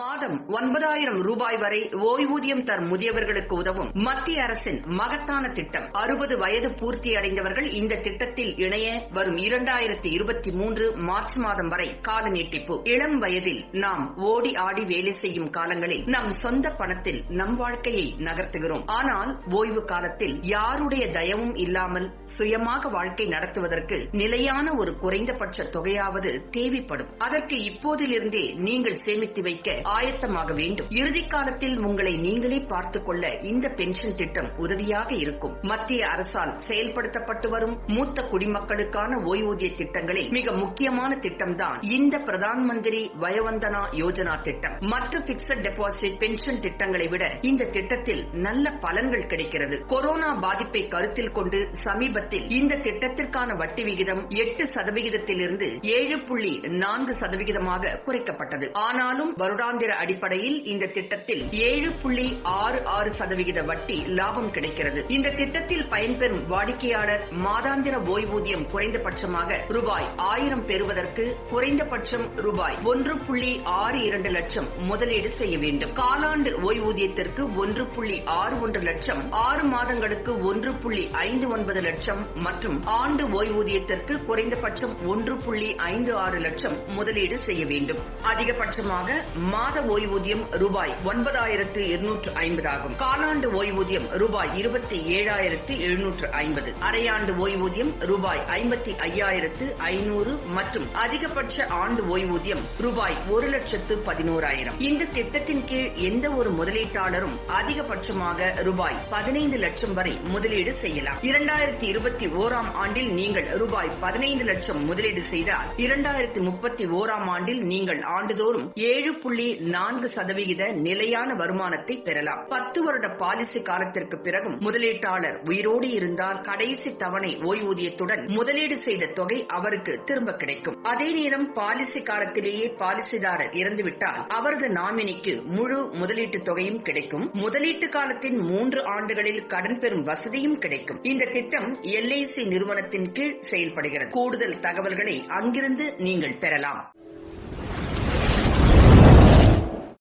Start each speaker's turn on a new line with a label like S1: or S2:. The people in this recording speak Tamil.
S1: மாதம் ஒன்பதாயிரம் ரூபாய் வரை ஓய்வூதியம் தரும் முதியவர்களுக்கு உதவும் மத்திய அரசின் மகத்தான திட்டம். அறுபது வயது பூர்த்தி அடைந்தவர்கள் இந்த திட்டத்தில் இணைய வரும் இரண்டாயிரத்தி இருபத்தி மூன்று மார்ச் மாதம் வரை கால நீட்டிப்பு. இளம் வயதில் நாம் ஓடி ஆடி வேலை செய்யும் காலங்களில் நம் சொந்த பணத்தில் நம் வாழ்க்கையை நகர்த்துகிறோம். ஆனால் ஓய்வு காலத்தில் யாருடைய தயவும் இல்லாமல் சுயமாக வாழ்க்கை நடத்துவதற்கு நிலையான ஒரு குறைந்தபட்ச தொகையாவது தேவைப்படும். அதற்கு இப்போதிலிருந்தே நீங்கள் சேமித்து வைக்க ஆயத்தமாக வேண்டும். இறுதி காலத்தில் உங்களை நீங்களே பார்த்துக் கொள்ள இந்த பென்ஷன் திட்டம் உதவியாக இருக்கும். மத்திய அரசால் செயல்படுத்தப்பட்டு வரும் மூத்த குடிமக்களுக்கான ஓய்வூதிய திட்டங்களில் மிக முக்கியமான திட்டம்தான் இந்த பிரதான் மந்திரி வயவந்தனா யோஜனா திட்டம். மற்ற பிக்சட் டெபாசிட் பென்ஷன் திட்டங்களை விட இந்த திட்டத்தில் நல்ல பலன்கள் கிடைக்கிறது. கொரோனா பாதிப்பை கருத்தில் கொண்டு சமீபத்தில் இந்த திட்டத்திற்கான வட்டி விகிதம் எட்டு சதவிகிதத்திலிருந்து ஏழு புள்ளி நான்கு சதவிகிதமாக குறைக்கப்பட்டது. ஆனாலும் வருடா வருடாந்திர அடிப்படையில் இந்த திட்டத்தில் ஏழு புள்ளி ஆறு ஆறு சதவிகித வட்டி லாபம் கிடைக்கிறது. இந்த திட்டத்தில் பயன்பெறும் வாடிக்கையாளர் மாதாந்திர ஓய்வூதியம் குறைந்தபட்சமாக ரூபாய் ஆயிரம் பெறுவதற்கு குறைந்தபட்சம் ரூபாய் ஒன்று புள்ளி ஆறு இரண்டு லட்சம் முதலீடு செய்ய வேண்டும். காலாண்டு ஓய்வூதியத்திற்கு ஒன்று புள்ளி ஆறு ஒன்று லட்சம் ஆறு மாதங்களுக்கு ஒன்று புள்ளி ஐந்து ஒன்பது லட்சம் மற்றும் ஆண்டு ஓய்வூதியத்திற்கு குறைந்தபட்சம் ஒன்று புள்ளி ஐந்து ஆறு லட்சம் முதலீடு செய்ய வேண்டும். அதிகபட்சமாக மாத ஓய்வூதியம் ரூபாய் ஒன்பதாயிரத்து இருநூற்று ஐம்பது ஆகும். காலாண்டு ஓய்வூதியம் ரூபாய் இருபத்தி ஏழாயிரத்து எழுநூற்று ஐம்பது. அரையாண்டு ஓய்வூதியம் ரூபாய் ஐம்பத்தி ஐயாயிரத்து ஐநூறு மற்றும் அதிகபட்ச ஆண்டு ஓய்வூதியம் ரூபாய் ஒரு லட்சத்து பதினோராயிரம். இந்த திட்டத்தின் கீழ் எந்த ஒரு முதலீட்டாளரும் அதிகபட்சமாக ரூபாய் பதினைந்து லட்சம் வரை முதலீடு செய்யலாம். இரண்டாயிரத்தி இருபத்தி ஓராம் ஆண்டில் நீங்கள் ரூபாய் பதினைந்து லட்சம் முதலீடு செய்தால் இரண்டாயிரத்தி முப்பத்தி ஓராம் ஆண்டில் நீங்கள் ஆண்டுதோறும் ஏழு புள்ளி புள்ளி நான்கு சதவிகித நிலையான வருமானத்தை பெறலாம். பத்து வருட பாலிசி காலத்திற்கு பிறகும் முதலீட்டாளர் உயிரோடு இருந்தால் கடைசி தவணை ஓய்வூதியத்துடன் முதலீடு செய்த தொகை அவருக்கு திரும்ப கிடைக்கும். அதே நேரம் பாலிசி காலத்திலேயே பாலிசிதாரர் இறந்துவிட்டால் அவரது நாமினிக்கு முழு முதலீட்டு தொகையும் கிடைக்கும். முதலீட்டு காலத்தின் மூன்று ஆண்டுகளில் கடன் பெறும் வசதியும் கிடைக்கும். இந்த திட்டம் எல்ஐசி நிறுவனத்தின் கீழ் செயல்படுகிறது. கூடுதல் தகவல்களை அங்கிருந்து நீங்கள் பெறலாம்.